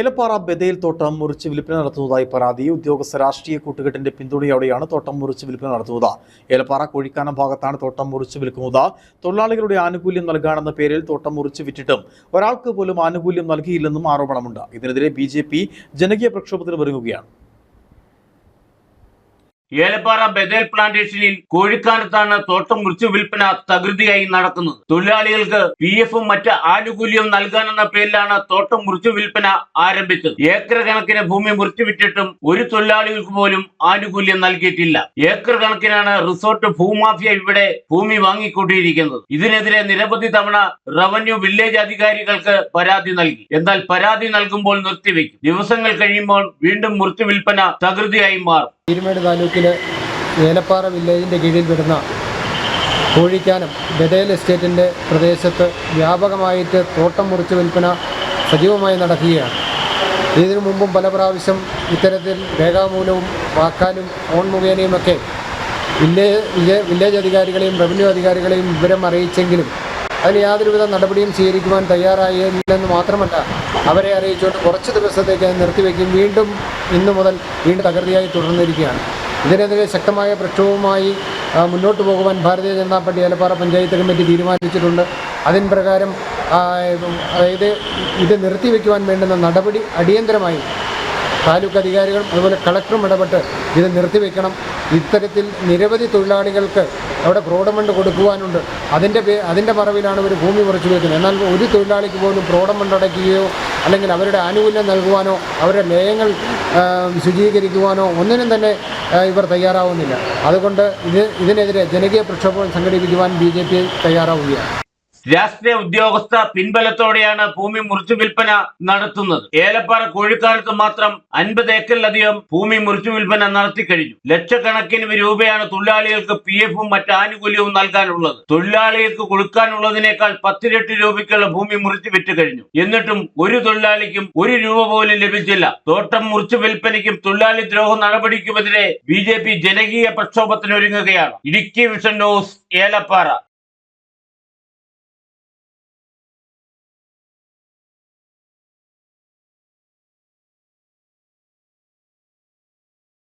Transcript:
ഏലപ്പാറ ബദയിൽ തോട്ടം മുറിച്ച് വിൽപ്പന നടത്തുന്നതായി പരാതി. ഉദ്യോഗസ്ഥ രാഷ്ട്രീയ കൂട്ടുകെട്ടിന്റെ പിന്തുണയോടെയാണ് തോട്ടം മുറിച്ച് വിൽപ്പന നടത്തുന്നത്. ഏലപ്പാറ കോഴിക്കാനം ഭാഗത്താണ് തോട്ടം മുറിച്ച് വിൽക്കുന്നത്. തൊഴിലാളികളുടെ ആനുകൂല്യം നൽകാനെന്ന പേരിൽ തോട്ടം മുറിച്ച് വിറ്റിട്ടും ഒരാൾക്ക് പോലും ആനുകൂല്യം നൽകിയില്ലെന്നും ആരോപണമുണ്ട്. ഇതിനെതിരെ ബി ജനകീയ പ്രക്ഷോഭത്തിന് ഒരുങ്ങുകയാണ്. ഏലപ്പാറ ബദേൽ പ്ലാന്റേഷനിൽ കോഴിക്കാനത്താണ് തോട്ടം മുറിച്ചു വിൽപ്പന തകൃതിയായി നടക്കുന്നത്. തൊഴിലാളികൾക്ക് പി എഫും മറ്റ് ആനുകൂല്യവും നൽകാനെന്ന പേരിലാണ് തോട്ടം മുറിച്ചു വിൽപ്പന ആരംഭിച്ചത്. ഏക്കർ കണക്കിന് ഭൂമി മുറിച്ചു വിറ്റിട്ടും ഒരു തൊഴിലാളികൾക്ക് പോലും ആനുകൂല്യം നൽകിയിട്ടില്ല. ഏക്കർ കണക്കിനാണ് റിസോർട്ട് ഭൂമാഫിയ ഇവിടെ ഭൂമി വാങ്ങിക്കൂട്ടിയിരിക്കുന്നത് ഇതിനെതിരെ നിരവധി തവണ റവന്യൂ വില്ലേജ് അധികാരികൾക്ക് പരാതി നൽകി. എന്നാൽ പരാതി നൽകുമ്പോൾ നിർത്തിവെക്കും. ദിവസങ്ങൾ കഴിയുമ്പോൾ വീണ്ടും മുറിച്ചു വിൽപ്പന തകൃതിയായി മാറും. പീരുമേട് താലൂക്കിലെ ഏലപ്പാറ വില്ലേജിന്റെ കീഴിൽ വരുന്ന കോഴിക്കാനം ബദേൽ എസ്റ്റേറ്റിന്റെ പ്രദേശത്ത് വ്യാപകമായിട്ട് തോട്ടം മുറിച്ച് വിൽപ്പന സജീവമായി നടക്കുകയാണ്. ഇതിനു മുമ്പും പല പ്രാവശ്യം ഇത്തരത്തിൽ രേഖാമൂലവും വാക്കാലും ഓൺ മുഖേനയുമൊക്കെ വില്ലേജ് വില്ലേജ് അധികാരികളെയും റവന്യൂ അധികാരികളെയും വിവരം അറിയിച്ചെങ്കിലും അതിന് യാതൊരുവിധ നടപടിയും സ്വീകരിക്കുവാൻ തയ്യാറായില്ലെന്ന് മാത്രമല്ല അവരെ അറിയിച്ചുകൊണ്ട് കുറച്ച് ദിവസത്തേക്ക് അത് നിർത്തിവെക്കും. വീണ്ടും ഇന്നു മുതൽ വീണ്ടും തകൃതിയായി തുടർന്നിരിക്കുകയാണ്. ഇതിനെതിരെ ശക്തമായ പ്രക്ഷോഭവുമായി മുന്നോട്ട് പോകുവാൻ ഭാരതീയ ജനതാ പാർട്ടി ഏലപ്പാറ പഞ്ചായത്ത് കമ്മിറ്റി തീരുമാനിച്ചിട്ടുണ്ട്. അതിന് പ്രകാരം അതായത് ഇത് നിർത്തിവെക്കുവാൻ വേണ്ടുന്ന നടപടി അടിയന്തരമായി താലൂക്ക് അധികാരികളും അതുപോലെ കളക്ടറും ഇടപെട്ട് ഇത് നിർത്തിവെക്കണം. ഇത്തരത്തിൽ നിരവധി തൊഴിലാളികൾക്ക് അവിടെ പ്രോഡമണ്ട് കൊടുക്കുവാനുണ്ട്. അതിന്റെ അതിന്റെ മറവിലാണ് ഇവർ ഭൂമി മുറിച്ചു വയ്ക്കുന്നത് എന്നാൽ ഒരു തൊഴിലാളിക്ക് പോലും പ്രോഡമണ്ട് അടയ്ക്കുകയോ അല്ലെങ്കിൽ അവരുടെ ആനുകൂല്യം നൽകുവാനോ അവരുടെ ലയങ്ങൾ ശുചീകരിക്കുവാനോ ഒന്നിനും തന്നെ ഇവർ തയ്യാറാവുന്നില്ല. അതുകൊണ്ട് ഇത് ഇതിനെതിരെ ജനകീയ പ്രക്ഷോഭം സംഘടിപ്പിക്കുവാൻ ബി ജെ പി തയ്യാറാവുകയാണ്. രാഷ്ട്രീയ ഉദ്യോഗസ്ഥ പിൻബലത്തോടെയാണ് ഭൂമി മുറിച്ചു വിൽപ്പന നടത്തുന്നത്. ഏലപ്പാറ കോഴിക്കാലത്ത് മാത്രം അൻപത് ഏക്കറിലധികം ഭൂമി മുറിച്ചു വിൽപ്പന നടത്തിക്കഴിഞ്ഞു ലക്ഷക്കണക്കിന് രൂപയാണ് തൊഴിലാളികൾക്ക് പി എഫും മറ്റ് ആനുകൂല്യവും നൽകാനുള്ളത്. തൊഴിലാളികൾക്ക് കൊടുക്കാനുള്ളതിനേക്കാൾ പത്തിരട്ടി രൂപയ്ക്കുള്ള ഭൂമി മുറിച്ചു വിറ്റ് കഴിഞ്ഞു. എന്നിട്ടും ഒരു തൊഴിലാളിക്കും ഒരു രൂപ പോലും ലഭിച്ചില്ല. തോട്ടം മുറിച്ചു വിൽപ്പനയ്ക്കും തൊഴിലാളി ദ്രോഹ നടപടിക്കുമെതിരെ ബി ജനകീയ പ്രക്ഷോഭത്തിനൊരുങ്ങുകയാണ് ഇടുക്കി വിഷൻ ന്യൂസ് ഏലപ്പാറ.